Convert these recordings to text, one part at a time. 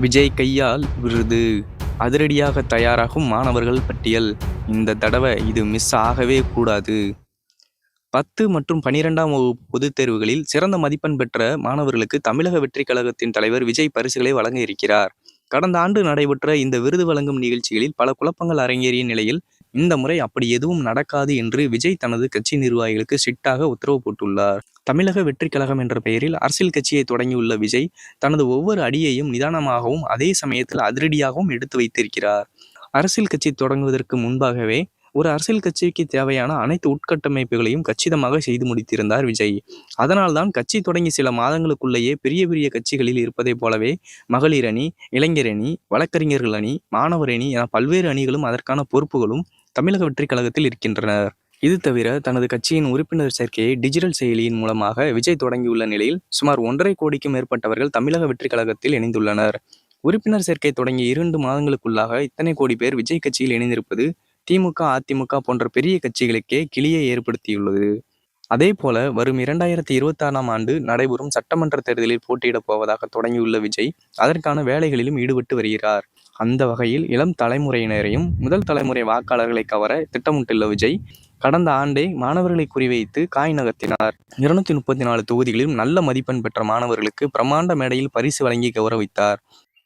விஜய் கையால் விருது. அதிரடியாக தயாராகும் மாணவர்கள் பட்டியல். இந்த தடவை இது மிஸ் ஆகவே கூடாது. பத்து மற்றும் பனிரெண்டாம் வகுப்பு பொதுத் தேர்வுகளில் சிறந்த மதிப்பெண் பெற்ற மாணவர்களுக்கு தமிழக வெற்றி கழகத்தின் தலைவர் விஜய் பரிசுகளை வழங்க இருக்கிறார். கடந்த ஆண்டு நடைபெற்ற இந்த விருது வழங்கும் நிகழ்ச்சிகளில் பல குழப்பங்கள் அரங்கேறிய நிலையில் இந்த முறை அப்படி எதுவும் நடக்காது என்று விஜய் தனது கட்சி நிர்வாகிகளுக்கு ஸ்ட்ரிக்டாக உத்தரவு போட்டுள்ளார். தமிழக வெற்றி கழகம் என்ற பெயரில் அரசியல் கட்சியை தொடங்கியுள்ள விஜய் தனது ஒவ்வொரு அடியையும் நிதானமாகவும் அதே சமயத்தில் அதிரடியாகவும் எடுத்து வைத்திருக்கிறார். அரசியல் கட்சி தொடங்குவதற்கு முன்பாகவே ஒரு அரசியல் கட்சிக்கு தேவையான அனைத்து உட்கட்டமைப்புகளையும் கச்சிதமாக செய்து முடித்திருந்தார் விஜய். அதனால்தான் கட்சி தொடங்கி சில மாதங்களுக்குள்ளேயே பெரிய பெரிய கட்சிகளில் இருப்பதைப் போலவே மகளிர் அணி இளைஞர் அணி வழக்கறிஞர்கள் அணி மாணவர் அணி என பல்வேறு அணிகளும் அதற்கான பொறுப்புகளும் தமிழக வெற்றிக் கழகத்தில் இருக்கின்றனர். இது தவிர தனது கட்சியின் உறுப்பினர் சேர்க்கையை டிஜிட்டல் செயலியின் மூலமாக விஜய் தொடங்கியுள்ள நிலையில் சுமார் ஒன்றரை கோடிக்கும் மேற்பட்டவர்கள் தமிழக வெற்றிக் கழகத்தில் இணைந்துள்ளனர். உறுப்பினர் சேர்க்கை தொடங்கிய இரண்டு மாதங்களுக்குள்ளாக இத்தனை கோடி பேர் விஜய் கட்சியில் இணைந்திருப்பது திமுக அதிமுக போன்ற பெரிய கட்சிகளுக்கே கிளியை ஏற்படுத்தியுள்ளது. அதே போல வரும் இரண்டாயிரத்தி இருபத்தாறாம் ஆண்டு நடைபெறும் சட்டமன்ற தேர்தலில் போட்டியிடப் போவதாக தொடங்கியுள்ள விஜய் அதற்கான வேலைகளிலும் ஈடுபட்டு வருகிறார். அந்த வகையில் இளம் தலைமுறையினரையும் முதல் தலைமுறை வாக்காளர்களை கவர திட்டமிட்டுள்ள விஜய் கடந்த ஆண்டே மாணவர்களை குறிவைத்து காய் நகர்த்தினார். இருநூத்தி முப்பத்தி நாலு தொகுதிகளிலும் நல்ல மதிப்பெண் பெற்ற மாணவர்களுக்கு பிரம்மாண்ட மேடையில் பரிசு வழங்கி கௌரவித்தார்.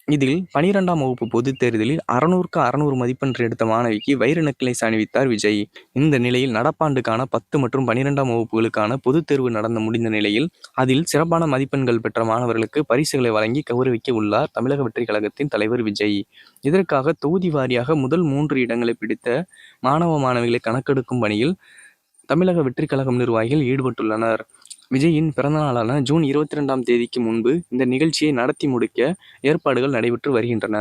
இதில் பனிரெண்டாம் வகுப்பு பொதுத் தேர்தலில் அறுநூறுக்கு அறுநூறு மதிப்பெண் எடுத்த மாணவிக்கு வைர நெக்லஸ் அணிவித்தார் விஜய். இந்த நிலையில் நடப்பாண்டுக்கான பத்து மற்றும் பனிரெண்டாம் வகுப்புகளுக்கான பொதுத் தேர்வு நடந்து முடிந்த நிலையில் அதில் சிறப்பான மதிப்பெண்கள் பெற்ற மாணவர்களுக்கு பரிசுகளை வழங்கி கௌரவிக்க உள்ளார் தமிழக வெற்றிக் கழகத்தின் தலைவர் விஜய். இதற்காக தொகுதி வாரியாக முதல் மூன்று இடங்களை பிடித்த மாணவ மாணவிகளை கணக்கெடுக்கும் பணியில் தமிழக வெற்றி கழகம் நிர்வாகிகள் ஈடுபட்டுள்ளனர். விஜயின் பிறந்தநாளான ஜூன் இருபத்தி ரெண்டாம் தேதிக்கு முன்பு இந்த நிகழ்ச்சியை நடத்தி முடிக்க ஏற்பாடுகள் நடைபெற்று வருகின்றன.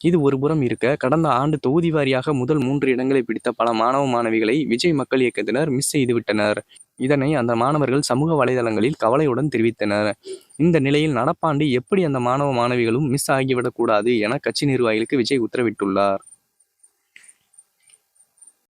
இது ஒருபுறம் இருக்க கடந்த ஆண்டு தொகுதி வாரியாக முதல் மூன்று இடங்களை பிடித்த பல மாணவ மாணவிகளை விஜய் மக்கள் இயக்கத்தினர் மிஸ் செய்துவிட்டனர் இதனை அந்த மாணவர்கள் சமூக வலைதளங்களில் கவலையுடன் தெரிவித்தனர். இந்த நிலையில் நடப்பாண்டு எப்படி அந்த மாணவ மாணவிகளும் மிஸ் ஆகிவிடக்கூடாது என கட்சி நிர்வாகிகளுக்கு விஜய் உத்தரவிட்டுள்ளார்.